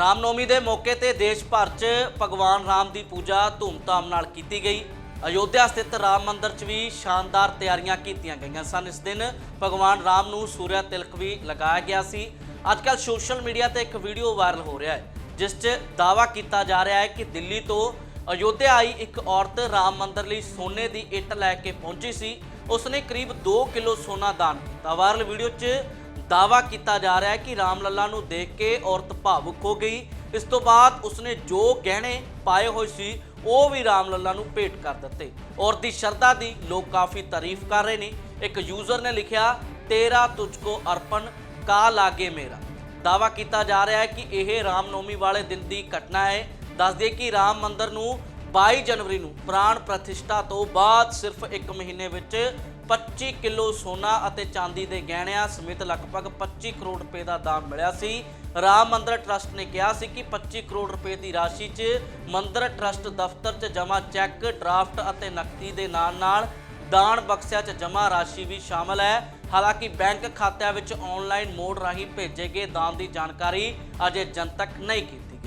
ਰਾਮਨੌਮੀ ਦੇ ਮੌਕੇ ਤੇ ਦੇਸ਼ ਭਰ 'ਚ ਭਗਵਾਨ ਰਾਮ ਦੀ ਪੂਜਾ ਧੂਮਧਾਮ ਨਾਲ ਕੀਤੀ ਗਈ। ਅਯੋਧਿਆ ਸਥਿਤ ਰਾਮ ਮੰਦਿਰ 'ਚ ਵੀ ਸ਼ਾਨਦਾਰ ਤਿਆਰੀਆਂ ਕੀਤੀਆਂ ਗਈਆਂ ਸਨ। ਇਸ ਦਿਨ ਭਗਵਾਨ ਰਾਮ ਨੂੰ ਸੂਰਿਆ ਤਿਲਕ ਵੀ ਲਗਾਇਆ ਗਿਆ ਸੀ। ਅੱਜਕੱਲ ਸੋਸ਼ਲ ਮੀਡੀਆ ਤੇ ਇੱਕ ਵੀਡੀਓ ਵਾਇਰਲ ਹੋ ਰਿਹਾ ਹੈ, ਜਿਸ 'ਚ ਦਾਅਵਾ ਕੀਤਾ ਜਾ ਰਿਹਾ ਹੈ ਕਿ ਦਿੱਲੀ ਤੋਂ ਅਯੋਧਿਆ ਆਈ ਇੱਕ ਔਰਤ ਰਾਮ ਮੰਦਿਰ ਲਈ ਸੋਨੇ ਦੀ ਇੱਟ ਲੈ ਕੇ ਪਹੁੰਚੀ ਸੀ। ਉਸਨੇ ਕਰੀਬ 2 ਕਿਲੋ ਸੋਨਾ ਦਾਨ ਕੀਤਾ। ਵਾਇਰਲ ਵੀਡੀਓ 'ਚ ਦਾਵਾ ਕੀਤਾ ਜਾ ਰਿਹਾ ਹੈ ਕਿ ਰਾਮ ਲੱਲਾ ਨੂੰ ਦੇਖ ਕੇ ਔਰਤ ਭਾਵੁਕ ਹੋ ਗਈ। ਇਸ ਤੋਂ ਬਾਅਦ ਉਸਨੇ ਜੋ ਗਹਿਣੇ ਪਾਏ ਹੋਏ ਸੀ, ਉਹ ਵੀ ਰਾਮ ਲੱਲਾ ਨੂੰ ਭੇਟ ਕਰ ਦਿੱਤੇ। ਔਰਤ ਦੀ ਸ਼ਰਧਾ ਦੀ ਲੋਕ ਕਾਫੀ ਤਾਰੀਫ ਕਰ ਰਹੇ ਨੇ। ਇੱਕ ਯੂਜ਼ਰ ਨੇ ਲਿਖਿਆ, ਤੇਰਾ ਤੁਝਕੋ ਅਰਪਣ, ਕਾ ਲਾਗੇ ਮੇਰਾ। ਦਾਵਾ ਕੀਤਾ ਜਾ ਰਿਹਾ ਹੈ ਕਿ ਇਹ ਰਾਮਨੌਮੀ ਵਾਲੇ ਦਿਨ ਦੀ ਘਟਨਾ ਹੈ। ਦੱਸ ਦਈਏ ਕਿ ਰਾਮ ਮੰਦਰ ਨੂੰ 22 ਜਨਵਰੀ ਨੂੰ ਪ੍ਰਾਣ ਪ੍ਰਤਿਸ਼ਠਾ ਤੋਂ ਬਾਅਦ ਸਿਰਫ 1 ਮਹੀਨੇ ਵਿੱਚ 25 ਕਿਲੋ ਸੋਨਾ ਅਤੇ ਚਾਂਦੀ ਦੇ ਗਹਿਣਿਆਂ ਸਮੇਤ ਲਗਭਗ 25 ਕਰੋੜ ਰੁਪਏ ਦਾ ਦਾਨ ਮਿਲਿਆ ਸੀ। ਰਾਮ ਮੰਦਰ ਟਰਸਟ ਨੇ ਕਿਹਾ ਸੀ ਕਿ 25 ਕਰੋੜ ਰੁਪਏ ਦੀ ਰਾਸ਼ੀ 'ਚ ਮੰਦਰ ਟਰਸਟ ਦਫ਼ਤਰ 'ਚ ਜਮ੍ਹਾਂ ਚੈੱਕ, ਡਰਾਫਟ ਅਤੇ ਨਕਦੀ ਦੇ ਨਾਲ-ਨਾਲ ਦਾਨ ਬਕਸਿਆਂ 'ਚ ਜਮ੍ਹਾਂ ਰਾਸ਼ੀ ਵੀ ਸ਼ਾਮਲ ਹੈ। ਹਾਲਾਂਕਿ ਬੈਂਕ ਖਾਤਿਆਂ ਵਿੱਚ ਆਨਲਾਈਨ ਮੋਡ ਰਾਹੀਂ ਭੇਜੇ ਗਏ ਦਾਨ ਦੀ ਜਾਣਕਾਰੀ ਅਜੇ ਜਨਤਕ ਨਹੀਂ ਕੀਤੀ।